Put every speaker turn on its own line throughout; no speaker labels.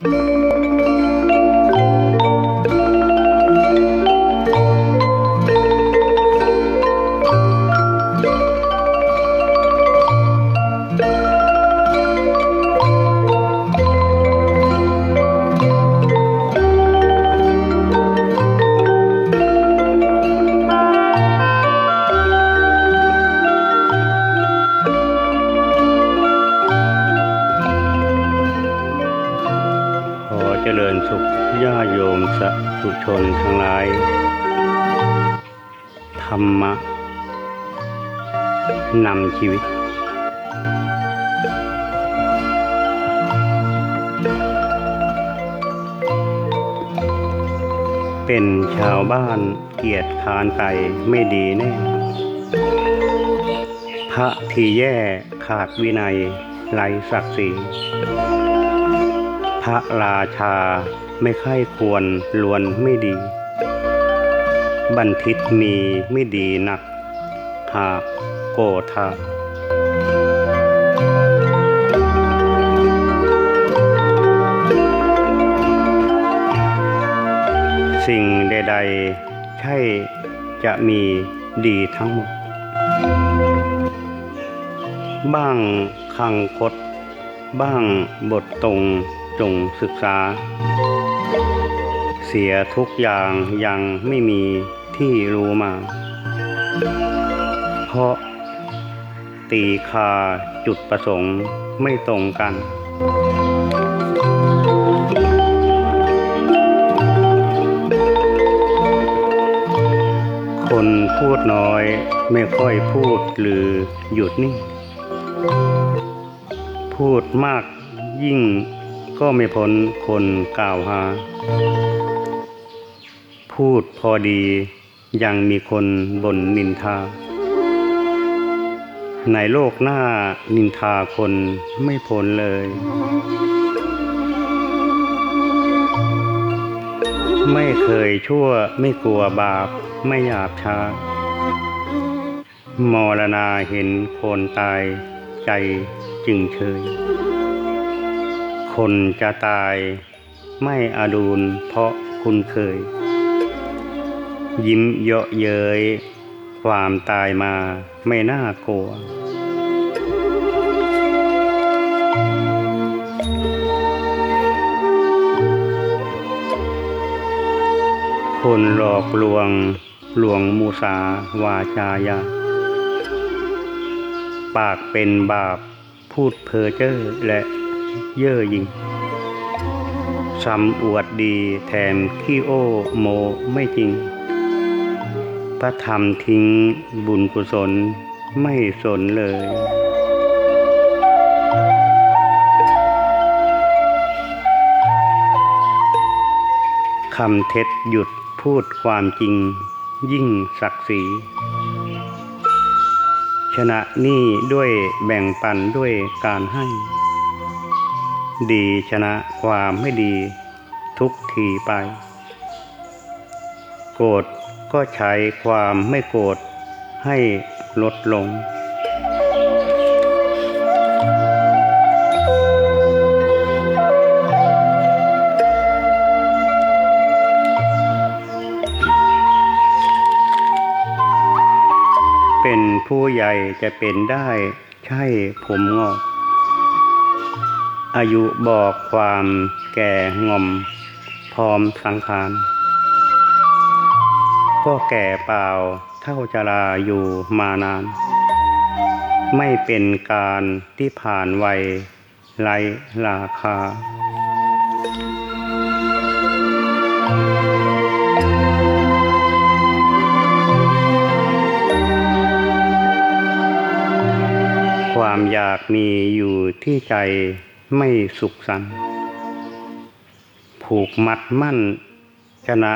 ข รรมะนำชีวิต เป็นชาวบ้านเกียรติคร้านไปไม่ดีแน่ พระที่แย่ขาดวินัยไรศักดิ์ศรีพระราชาไม่ค่อยควรลวนไม่ดี บันทิตมีไม่ดีหนัก หากโกธาสิ่งใดๆ ใช่จะมีดีทั้งหมด บ้างคังคด บ้างบทตรงจงศึกษา เสียทุกอย่างยังไม่มี ที่รู้มา เพราะตีคาจุดประสงค์ไม่ตรงกัน คนพูดน้อยไม่ค่อยพูดหรือหยุดนิ่ง พูดมากยิ่งก็ไม่พ้นคนกล่าวหา พูดพอดี ยังมีคนบ่นนินทา ในโลกหน้านินทาคนไม่พ้นเลย ไม่เคยชั่วไม่กลัวบาปไม่หยาบช้ามรณาเห็นคนตายใจจึงเชย คนจะตายไม่อดูลเพราะคุณเคย ยิ้มเยาะเย้ยความตายมาไม่น่ากลัว คนหลอกลวงหลวงมูสาวาจายา ปากเป็นบาปพูดเพ้อเจ้อและเย่อหยิ่งซ้ำอวดดีแถมขี้โอ้โมไม่จริง พระธรรมทิ้งบุญกุศลไม่สนเลย คำเท็จหยุดพูดความจริงยิ่งศักดิ์ศรีชนะหนี่ด้วยแบ่งปันด้วยการให้ ดีชนะความไม่ดีทุกทีไป โกรธ ก็ใช้ความไม่โกรธให้ลดลง เป็นผู้ใหญ่จะเป็นได้ใช่ผมงอก อายุบอกความแก่งอมพร้อมสังขาร ก็แก่เปล่าเท่าจราอยู่มานาน ไม่เป็นการที่ผ่านวัยไรราคาความอยากมีอยู่ที่ใจไม่สุขสันผูกมัดมั่นชนะ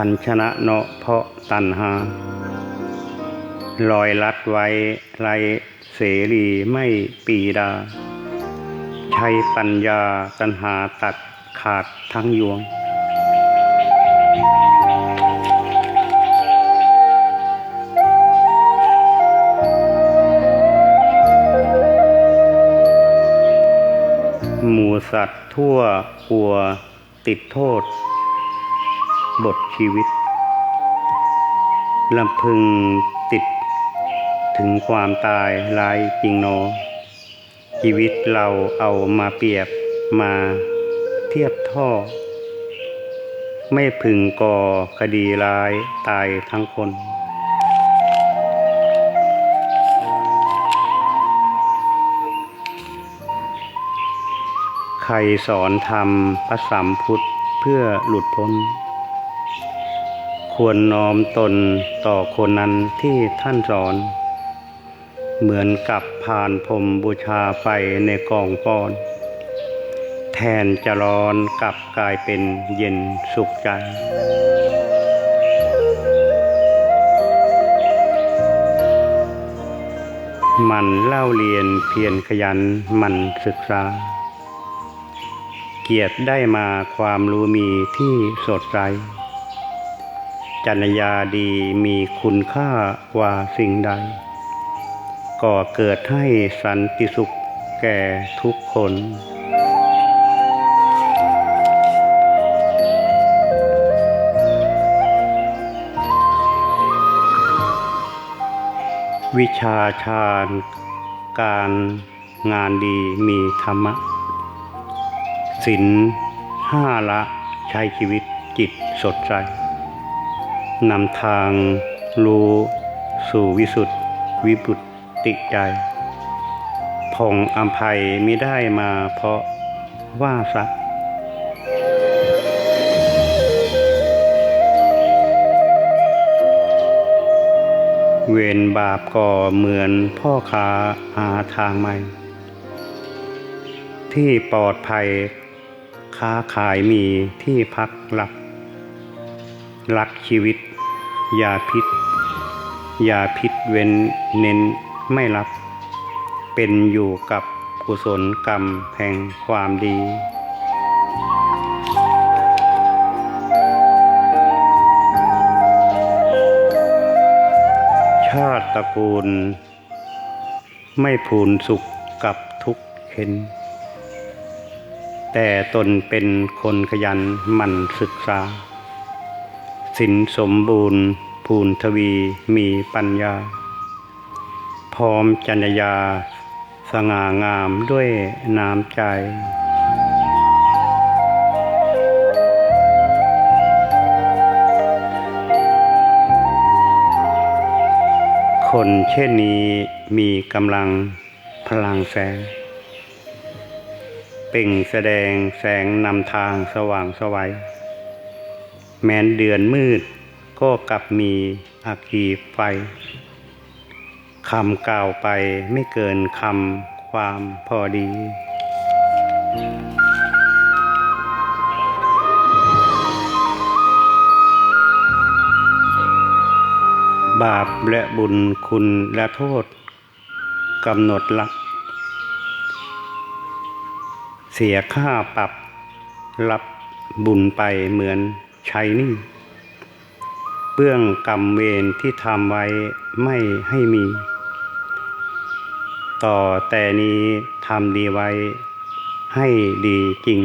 ขันชนะเนาะเพราะตันหาลอยลัดไว้ไรเสรีไม่ปีดา ใช้ปัญญาตัญหาตัดขาดทั้งยวง หมูสัตว์ทั่วกลัวติดโทษ บทชีวิตลำพึงติดถึงความตายลายจริงโน ชีวิตเราเอามาเปรียบมาเทียบท่อ ไม่พึงก่อคดีร้ายตายทั้งคน ใครสอนธรรมพระสัมพุทธเพื่อหลุดพ้น ควรน้อมตนต่อคนนั้นที่ท่านสอน เหมือนกับผ่านพรมบูชาไฟในกองฟอน แทนจะร้อนกลับกลายเป็นเย็นสุขใจมันเล่าเรียนเพียรขยันมันศึกษา เกียรติได้มาความรู้มีที่สดใส จัญญาดีมีคุณค่ากว่าสิ่งใด ก่อเกิดให้สันติสุขแก่ทุกคนวิชาชาญการงานดีมีธรรมะศีลห้าละใช้ชีวิตจิตสดใส นำทางรู้สู่วิสุทธิวิบุตติใจผ่องอัมภัยมิได้มาเพราะว่าสัตว์เวรบาปก่อเหมือนพ่อค้าหาทางใหม่ ที่ปลอดภัย ค้าขายมีที่พักหลับรักชีวิต ยาพิษ ยาพิษเว้นเน้นไม่รับ เป็นอยู่กับกุศลกรรมแห่งความดีชาติตระกูล ไม่พูนสุขกับทุกข์เข็น แต่ตนเป็นคนขยันหมั่นศึกษา สินสมบูรณ์ภูนทวีมีปัญญา พร้อมจัญญา สง่างามด้วยน้ำใจคนเช่นนี้มีกำลังพลังแสง เปล่งแสดงแสงนำทางสว่างสวัย แม้นเดือนมืด ก็กลับมีอากีไฟคำกล่าวไปไม่เกินคำความพอดี บาปและบุญคุณและโทษกำหนดหลัก เสียค่าปรับรับบุญไปเหมือน ช้หนี่เบื้องกรรมเวรที่ทำไว้ไม่ให้มี ต่อแต่นี้ทำดีไว้ให้ดีจริง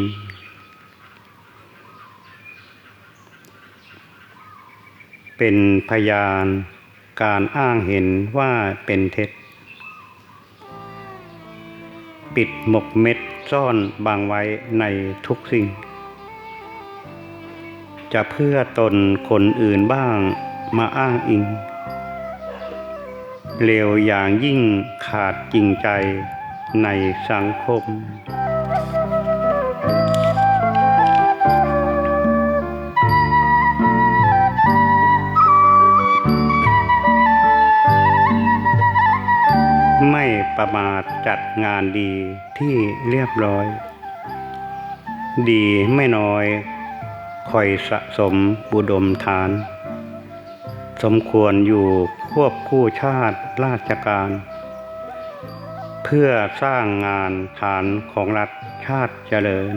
เป็นพยานการอ้างเห็นว่าเป็นเท็จ ปิดหมกเม็ดซ่อนบางไว้ในทุกสิ่ง จะเพื่อตนคนอื่นบ้างมาอ้างอิงเลวอย่างยิ่งขาดจริงใจในสังคม ไม่ประมาทจัดงานดีที่เรียบร้อย ดีไม่น้อย คอยสะสมบุดมทาน สมควรอยู่ควบคู่ชาติราชการ เพื่อสร้างงานฐานของรัฐชาติเจริญ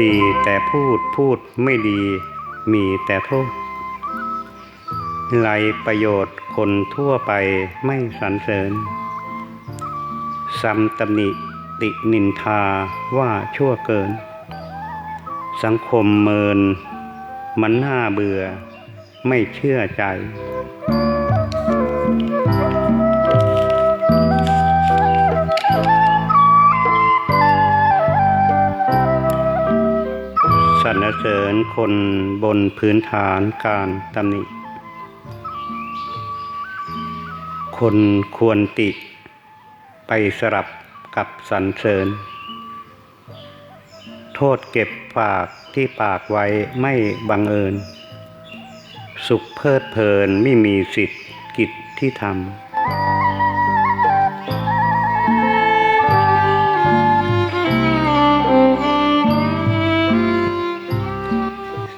ดีแต่พูดพูดไม่ดีมีแต่โทษไรประโยชน์คนทั่วไปไม่สรรเสริญ ซ้ำตำหนิตินินทาว่าชั่วเกิน สังคมเมิน มันน่าเบื่อ ไม่เชื่อใจ สรรเสริญคนบนพื้นฐานการตำหนิ คนควรติ ไปสลับกับสรรเสริญ โทษเก็บฝากที่ปากไว้ไม่บังเอิญ สุขเพลิดเพลินไม่มีสิทธิ์กิจที่ทำ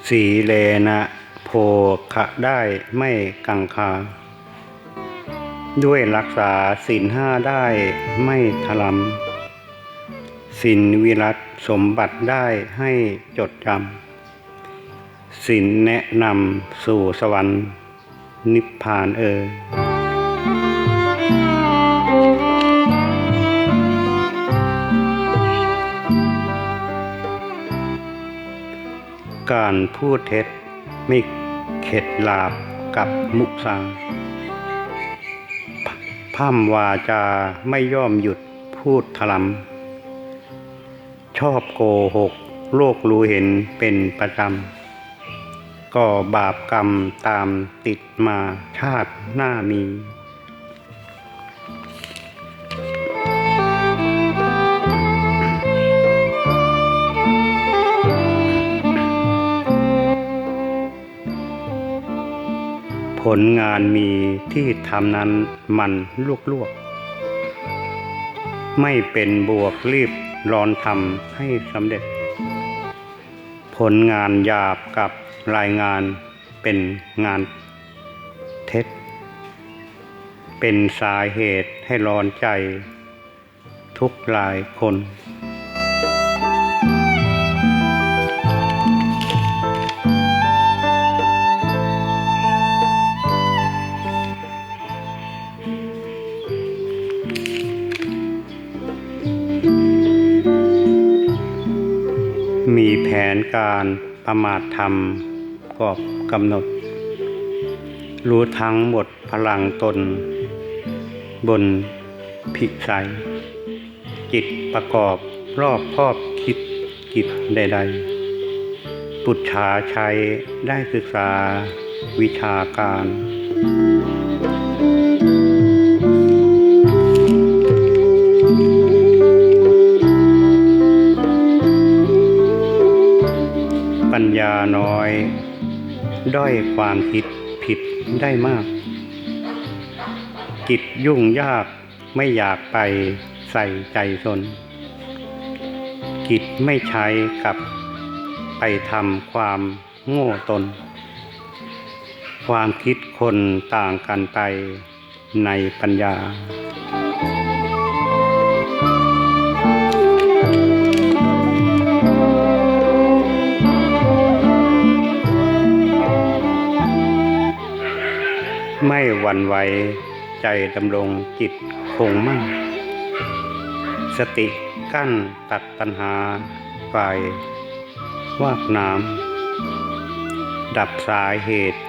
สีเลนะโพขะได้ไม่กังคา ด้วยรักษาศีลห้าได้ไม่ทลำศีลวิรัตสมบัติได้ให้จดจำศีลแนะนำสู่สวรรค์ นิพพานเออการพูดเท็จไม่เข็ดลาบกับมุสา พร่ำวาจาไม่ย่อมหยุดพูดถลำชอบโกหก โลกรู้เห็นเป็นประจำก็บาปกรรมตามติดมาชาติหน้ามี ลงานมีที่ทำนั้นมันลวกๆ ไม่เป็นบวกรีบร้อนทำให้สำเร็จ ผลงานหยาบกับรายงานเป็นงานเท็จ เป็นสาเหตุให้ร้อนใจทุกหลายคน การประมาทธรรมกอบกำหนด รู้ทั้งหมดพลังตน บนพิสัยจิตประกอบรอบครอบคิดกิจใด ๆ ปุจฉาชัยได้ศึกษาวิชาการ ด้อยความคิดผิดได้มาก กิจยุ่งยากไม่อยากไปใส่ใจสน กิจไม่ใช้กับไปทำความโง่ตน ความคิดคนต่างกันไปในปัญญา ไม่หวั่นไหวใจดำรงจิตคงมั่น สติกั้นตัดปัญหาฝ่ายวากน้ำดับสาเหตุ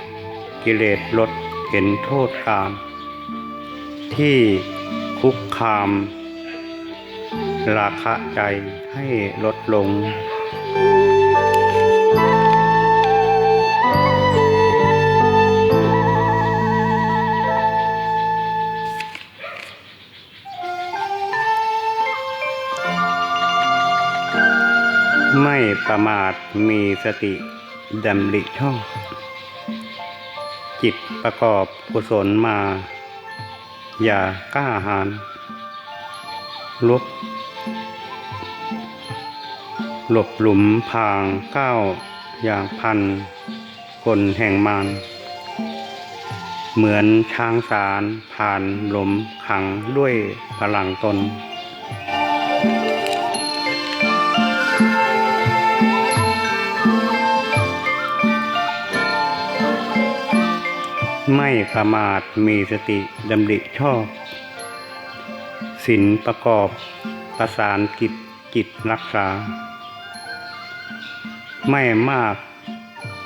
กิเลสลดเห็นโทษกาม ที่คุกคาม ราคะใจให้ลดลง ไม่ประมาทมีสติดำริชอบ จิตประกอบกุศลมา อย่ากล้าหาญลบหลบหลุมพางก้าวอย่างพัน คนแห่งมารเหมือนช้างสารผ่านหลมขังด้วยพลังตน ไม่ประมาทมีสติดำริชอบศีลประกอบประสานกิจจิตรักษา ไม่มาก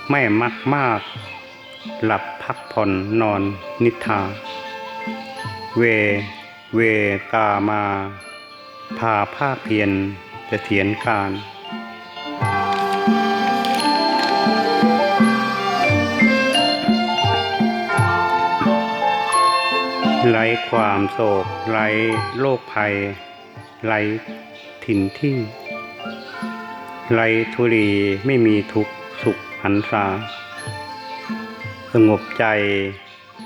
ไม่มักมาก หลับพักผ่อนนอนนิทราเว เวกามา พาภาคเพียรจะเถียนการ ไร้ความโศกไร้โรคภัย ไร้ถิ่นที่ ไร้ทุรีไม่มีทุกสุขหันษาสงบใจ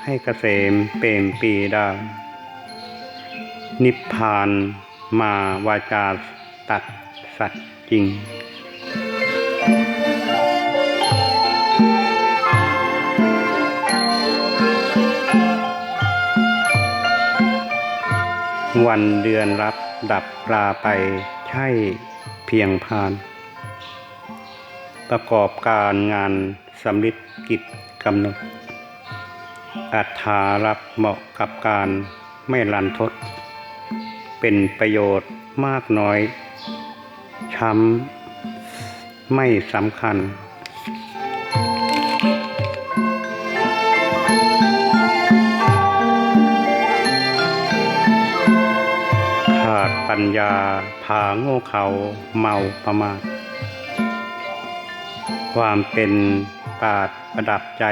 ให้เกษมเปรมปีด้นิพพานมาวาจาตัดสัตว์จริง วันเดือนรับดับปลาไปใช่เพียงพาน ประกอบการงานสำลิดกิจกำหนด อัตถารับเหมาะกับการไม่ลันทด เป็นประโยชน์มากน้อย ช้ำ ไม่สำคัญ ปัญญาพาโง่เขาเมาประมาท ความเป็นปาดประดับใจ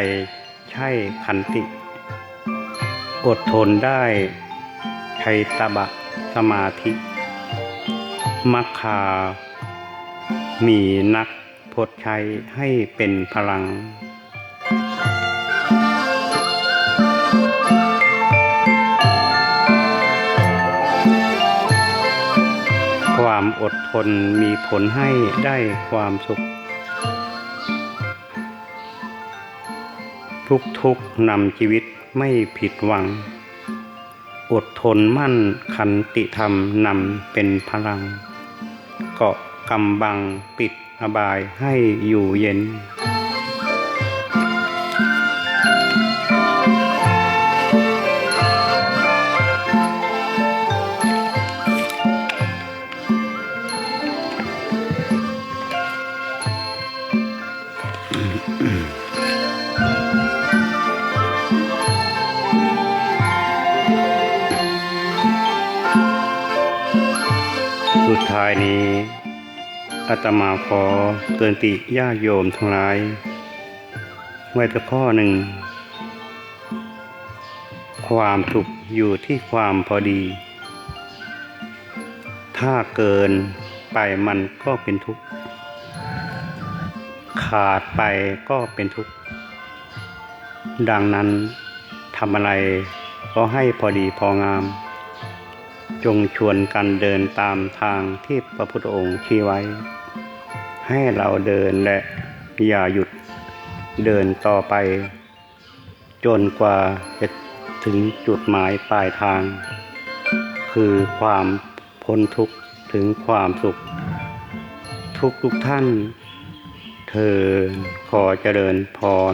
ใช่ขันติ อดทนได้ชัยตบะสมาธิ มัคคา มีนักพดชัยให้เป็นพลัง อดทนมีผลให้ได้ความสุข ทุกทุกนำชีวิตไม่ผิดหวัง อดทนมั่นขันติธรรมนำเป็นพลัง เกาะกำบังปิดอบายให้อยู่เย็น ท้ายนี้อาตมาขอเตือนติญาโยมทั้งหลาย ไว้แต่ข้อหนึ่ง ความสุขอยู่ที่ความพอดี ถ้าเกินไปมันก็เป็นทุกข์ ขาดไปก็เป็นทุกข์ ดังนั้นทำอะไรก็ให้พอดีพองาม จงชวนกันเดินตามทางที่พระพุทธองค์ชี้ไว้ ให้เราเดินและอย่าหยุดเดินต่อไป จนกว่าจะถึงจุดหมายปลายทาง คือความพ้นทุกข์ถึงความสุข ทุกทุกท่าน เธอขอเจริญพร